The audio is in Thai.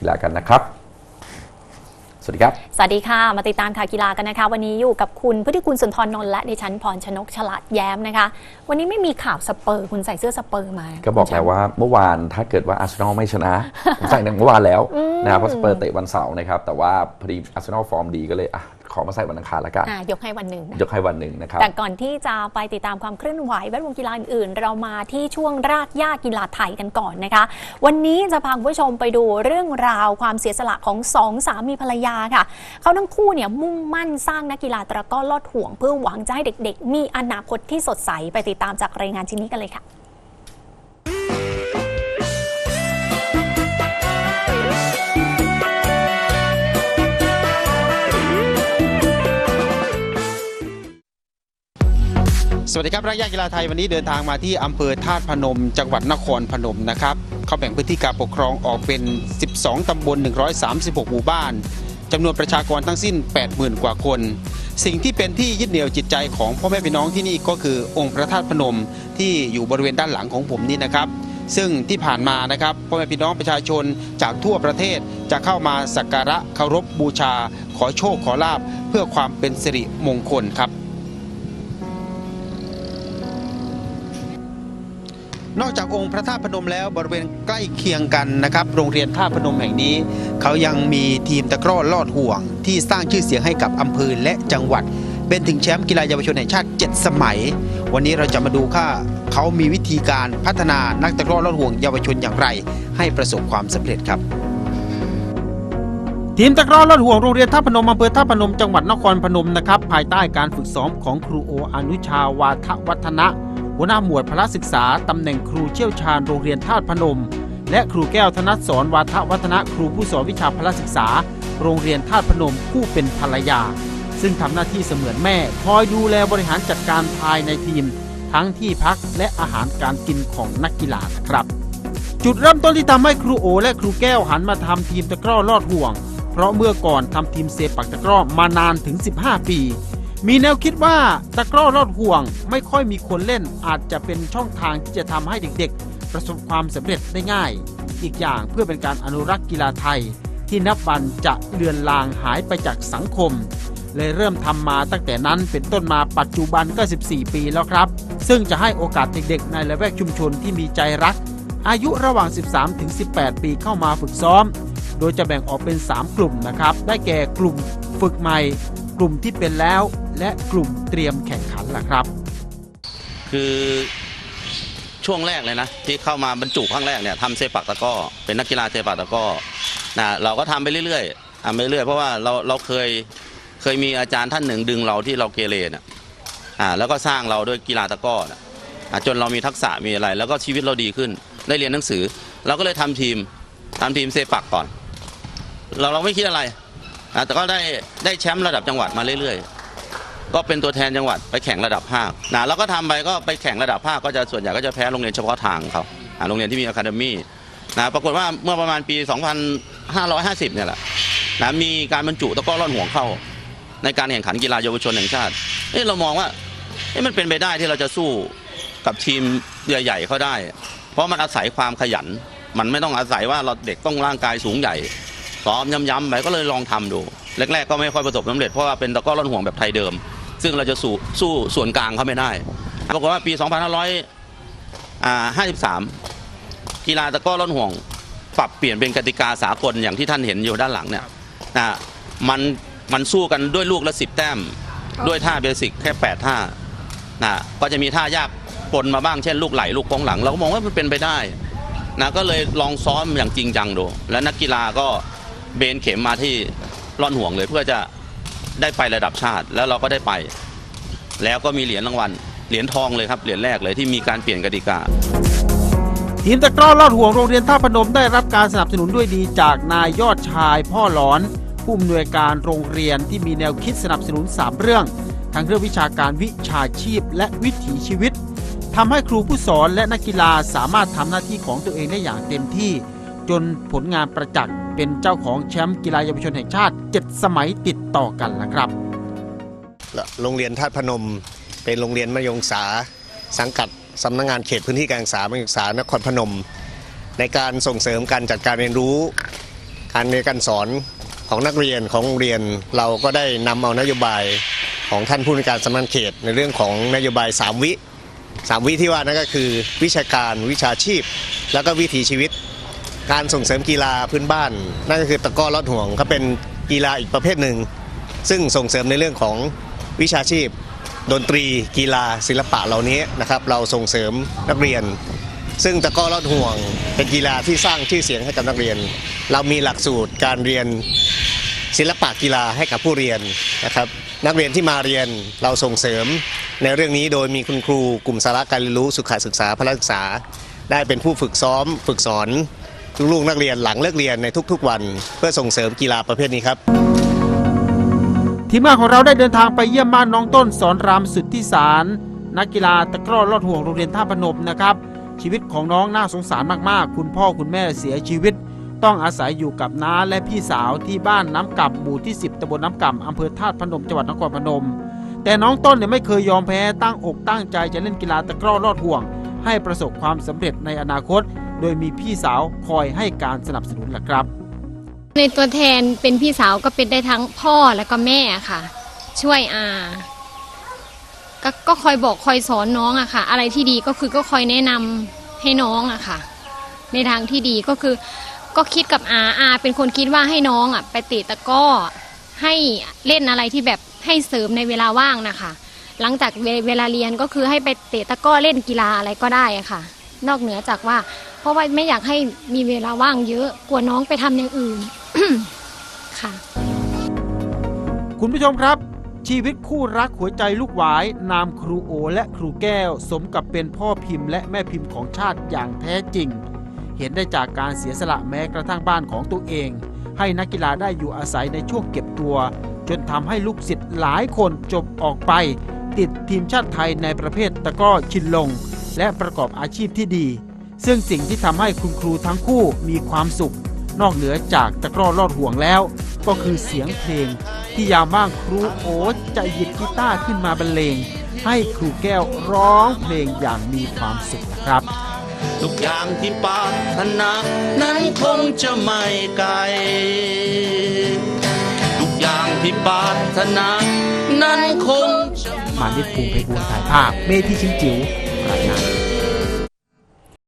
กีฬากันนะครับ สวัสดีครับ สวัสดีค่ะ มาติดตามข่าวกีฬากันนะคะ วันนี้อยู่กับคุณพุทธิคุณสุนทรนนท์และดิฉันพรชนกฉลาดแย้มนะคะ วันนี้ไม่มีข่าวสเปอร์ คุณใส่เสื้อสเปอร์มา ก็บอกแล้วว่าเมื่อวานถ้าเกิดว่าอาร์เซนอลไม่ชนะผมใส่หนึ่งเมื่อวานแล้วนะครับเพราะสเปอร์เตะวันเสาร์นะครับแต่ว่าพอดีอาร์เซนอลฟอร์มดีก็เลยอะ ขอมาใส่วันอังคารละกันอะยกให้วันหนึ่งนะยกให้วันหนึ่งนะครับแต่ก่อนที่จะไปติดตามความเคลื่อนไหวแวดวงกีฬาอื่นๆ เรามาที่ช่วงรากหญ้ากีฬาไทยกันก่อนนะคะ วันนี้จะพาคุณผู้ชมไปดูเรื่องราวความเสียสละของสองสามีภรรยาค่ะเขาทั้งคู่เนี่ยมุ่งมั่นสร้างนักกีฬาตะกร้อลอดห่วง เพื่อหวังจะให้เด็ก ๆ มีอนาคตที่สดใสไปติดตามจากรายงานชิ้นนี้กันเลยค่ะ วัสดีครับรักยากีฬาไทยวันนี้เดินทางมาที่อำเภอธาตุพนม จังหวัดนครพนมนะครับเขาแบ่งพื้นที่การปกครองออกเป็น 12 ตำบล 136 หมู่บ้านจำนวนประชากรทั้งสิ้น 80,000 กว่าคน สิ่งที่เป็นที่ยึดเหนี่ยวจิตใจของพ่อแม่พี่น้องที่นี่ก็คือองค์พระธาตุพนมที่อยู่บริเวณด้านหลังของผมนี่นะครับ ซึ่งที่ผ่านมานะครับพ่อแม่พี่น้องประชาชนจากทั่วประเทศจะเข้ามาสักการะเคารพบูชา ขอโชคขอลาบเพื่อความเป็นสิริมงคลครับ นอกจากองค์พระธาตุพนมแล้วบริเวณใกล้เคียงกันนะครับ โรงเรียนท่าพนมแห่งนี้ เขายังมีทีมตะกร้อลอดห่วง ที่สร้างชื่อเสียงให้กับอำเภอและจังหวัด เป็นถึงแชมป์กีฬาเยาวชนแห่งชาติ 7 สมัย วันนี้เราจะมาดูค่าเขามีวิธีการพัฒนานักตะกร้อลอดห่วงเยาวชนอย่างไร ให้ประสบความสำเร็จครับทีมตะกร้อลอดห่วงโรงเรียนท่าพนมอำเภอท่าพนมจังหวัดนครพนมนะครับภายใต้การฝึกซ้อมของครูโออนุชาวาทวัฒนะ หัวหน้าหมวดพละศึกษาตำแหน่งครูเชี่ยวชาญโรงเรียนธาตุพนม และครูแก้วธนัทสอนวาทวัฒนะครูผู้สอนวิชาพละศึกษา โรงเรียนธาตุพนมผู้เป็นภรรยา ซึ่งทำหน้าที่เสมือนแม่ คอยดูแลบริหารจัดการภายในทีม ทั้งที่พักและอาหารการกินของนักกีฬาครับ จุดเริ่มต้นที่ทำให้ครูโอ และครูแก้วหันมาทำทีมตะกร้อลอดห่วง เพราะเมื่อก่อนทำทีมเซปักตะกร้อมานานถึง 15 ปี มีแนวคิดว่าตะกร้อลอดห่วงไม่ค่อยมีคนเล่นอาจจะเป็นช่องทางที่จะทำให้เด็กๆ ประสบความสำเร็จได้ง่าย อีกอย่างเพื่อเป็นการอนุรักษ์กีฬาไทย ที่นับวันจะเลือนลางหายไปจากสังคม เลยเริ่มทำมาตั้งแต่นั้นเป็นต้นมาปัจจุบันก็ 14 ปีแล้วครับ ซึ่งจะให้โอกาสเด็กๆ ในละแวกชุมชนที่มีใจรัก อายุระหว่าง 13-18 ปีเข้ามาฝึกซ้อม โดยจะแบ่งออกเป็น 3 กลุ่มนะครับได้แก่กลุ่มฝึกใหม่ กลุ่มที่เป็นแล้ว และกลุ่มเตรียมแข่งขันล่ะครับ คือช่วงแรกเลยนะ ที่เข้ามาบรรจุครั้งแรกเนี่ยทำเซปักตะก้อเป็นนักกีฬาเซปักตะก้อนะเราก็ทำไปเรื่อยๆทำไปเรื่อยเพราะว่าเราเราเคยเคยมีอาจารย์ท่านหนึ่งดึงเราที่เราเกเรเนี่ยอ่าแล้วก็สร้างเราด้วยกีฬาตะก้อนะจนเรามีทักษะมีอะไร แล้วก็ชีวิตเราดีขึ้น ได้เรียนหนังสือ เราก็เลยทำทีมทำทีมเซปักก่อน เราเราไม่คิดอะไร อ่าแต่ก็ได้ได้แชมป์ระดับจังหวัดมาเรื่อยๆ ก็เป็นตัวแทนจังหวัดไปแข่งระดับภาคนะแล้วก็ทำไปก็ไปแข่งระดับภาคก็จะส่วนใหญ่ก็จะแพ้โรงเรียนเฉพาะทางเขาโรงเรียนที่มีอะคาเดมี่นะปรากฏว่าเมื่อประมาณปี 2550 เนี่ยแหละนะมีการบรรจุตะก้อร่อนห่วงเข้า ในการแข่งขันกีฬาเยาวชนแห่งชาติเอ้เรามองว่าเอ้มันเป็นไปได้ที่เราจะสู้กับทีมใหญ่ๆเขาได้ เพราะมันอาศัยความขยัน มันไม่ต้องอาศัยว่าเราเด็กต้องร่างกายสูงใหญ่ ซ้อมย้ำๆไปก็เลยลองทำดูแรกๆก็ไม่ค่อยประสบความสำเร็จเพราะว่าเป็นตะก้อร่อนห่วงแบบไทยเดิม ซึ่งเราจะสู้สู้ส่วนกลางเขาไม่ได้ปรากฏว่าปี 2553 กีฬาตะก้อร่อนห่วง ปรับเปลี่ยนเป็นกติกาสากลอย่างที่ท่านเห็นอยู่ด้านหลังเนี่ยนะมันมันสู้กันด้วยลูกละสิบแต้ม ด้วยท่าเบสิกแค่ 8 ท่านะก็จะมีท่ายากปนมาบ้างเช่นลูกไหลลูกโป้งหลัง เราก็มองว่ามันเป็นไปได้นะก็เลยลองซ้อมอย่างจริงจังดู แล้วนักกีฬาก็ เบนเข็มมาที่ร่อนห่วงเลยเพื่อจะได้ไประดับชาติ แล้วเราก็ได้ไป แล้วก็มีเหรียญรางวัลเหรียญทองเลยครับเหรียญแรกเลยที่มีการเปลี่ยนกติกา ทีมตะกร้อลอดห่วงโรงเรียนท่าพนมได้รับการสนับสนุนด้วยดีจากนายยอดชายพ่อหลอน ผู้อำนวยการโรงเรียนที่มีแนวคิดสนับสนุน 3 เรื่อง ทั้งเรื่องวิชาการวิชาชีพ และวิถีชีวิตทำให้ครูผู้สอนและนักกีฬาสามารถทำหน้าที่ของตัวเองได้อย่างเต็มที่ จนผลงานประจักษ์ เป็นเจ้าของแชมป์กีฬาเยาวชนแห่งชาติ 7 สมัยติดต่อกันละครับ โรงเรียนธาตพนม เป็นโรงเรียนมัธยมศึกษา สังกัดสำนักงงานเขตพื้นที่การศึกษามัธยมศึกษานครพนม ในการส่งเสริมการจัดการเรียนรู้ การเรียนการสอนของนักเรียนของโรงเรียนเราก็ได้นำเอานโยบายของท่านผู้ในการสำนักเขตในเรื่องของนโยบาย 3 วิ 3 วิที่ว่านั่นก็คือวิชาการวิชาชีพ แล้วก็วิถีชีวิต การส่งเสริมกีฬาพื้นบ้าน นั่นก็คือตะกร้อลอดห่วงก็เป็นกีฬาอีกประเภทหนึ่ง ซึ่งส่งเสริมในเรื่องของวิชาชีพ ดนตรีกีฬาศิลปะเหล่านี้นะครับเราส่งเสริมนักเรียน ซึ่งตะกร้อลอดห่วง เป็นกีฬาที่สร้างชื่อเสียงให้กับนักเรียน เรามีหลักสูตรการเรียนศิลปะกีฬาให้กับผู้เรียนนะครับนักเรียนที่มาเรียนเราส่งเสริมในเรื่องนี้โดยมีคุณครูกลุ่มสาระการเรียนรู้สุขศึกษาพละศึกษา ได้เป็นผู้ฝึกซ้อม ฝึกสอน ลูกๆนักเรียนหลังเลิกเรียนในทุกๆวัน เพื่อส่งเสริมกีฬาประเภทนี้ครับ ทีมงานของเราได้เดินทางไปเยี่ยมบ้านน้องต้นสอนรามสุดที่สารนักกีฬาตะกร้อลอดห่วงโรงเรียนท่าพนมนะครับ ชีวิตของน้องน่าสงสารมากๆ คุณพ่อคุณแม่เสียชีวิต ต้องอาศัยอยู่กับน้าและพี่สาวที่บ้านน้ำก่ำหมู่ที่ 10ตำบลน้ำก่ำอำเภอธาตุพนมจังหวัดนครพนม แต่น้องต้นเนี่ยไม่เคยยอมแพ้ตั้งอกตั้งใจจะเล่นกีฬาตะกร้อลอดห่วง ให้ประสบความสำเร็จในอนาคต โดยมีพี่สาวคอยให้การสนับสนุนแหละครับ ในตัวแทนเป็นพี่สาวก็เป็นได้ทั้งพ่อและก็แม่ค่ะ ช่วยอาก็ก็คอยบอกคอยสอนน้องอะค่ะ อะไรที่ดีก็คือก็คอยแนะนำให้น้องอะค่ะ ในทางที่ดีก็คือ ก็คิดกับอาอาเป็นคนคิดว่าให้น้องอะไปเตะตะก้อให้เล่นอะไรที่แบบให้เสริมในเวลาว่างนะคะ หลังจากเวเวลาเรียนก็คือให้ไปเตะตะก้อเล่นกีฬาอะไรก็ได้อะค่ะ นอกเหนือจากว่า เพราะว่าไม่อยากให้มีเวลาว่างเยอะ กลัวน้องไปทำอย่างอื่น ค่ะ คุณผู้ชมครับ ชีวิตคู่รักหัวใจลูกหวาย นามครูโอและครูแก้ว สมกับเป็นพ่อพิมพ์และแม่พิมพ์ของชาติอย่างแท้จริง เห็นได้จากการเสียสละแม้กระทั่งบ้านของตัวเอง ให้นักกีฬาได้อยู่อาศัยในช่วงเก็บตัว จนทำให้ลูกศิษย์หลายคนจบออกไป ติดทีมชาติไทยในประเภทตะกร้อชินลง และประกอบอาชีพที่ดี ซึ่งสิ่งที่ทำให้คุณครูทั้งคู่มีความสุข นอกเหนือจากตะกร้อลอดห่วงแล้ว ก็คือเสียงเพลง ที่ยามว่างครูโอ๊ตจะหยิบกีตาร์ขึ้นมาบรรเลง ให้ครูแก้วร้องเพลงอย่างมีความสุขนะครับทุกอย่างที่ปรารถนานั้นคงจะไม่ไกล ทุกอย่างที่ปรารถนานั้นคงจะมานิดภูมิไพบูลย์ถ่ายภาพ เมธีชิงจิ๋วรายงาน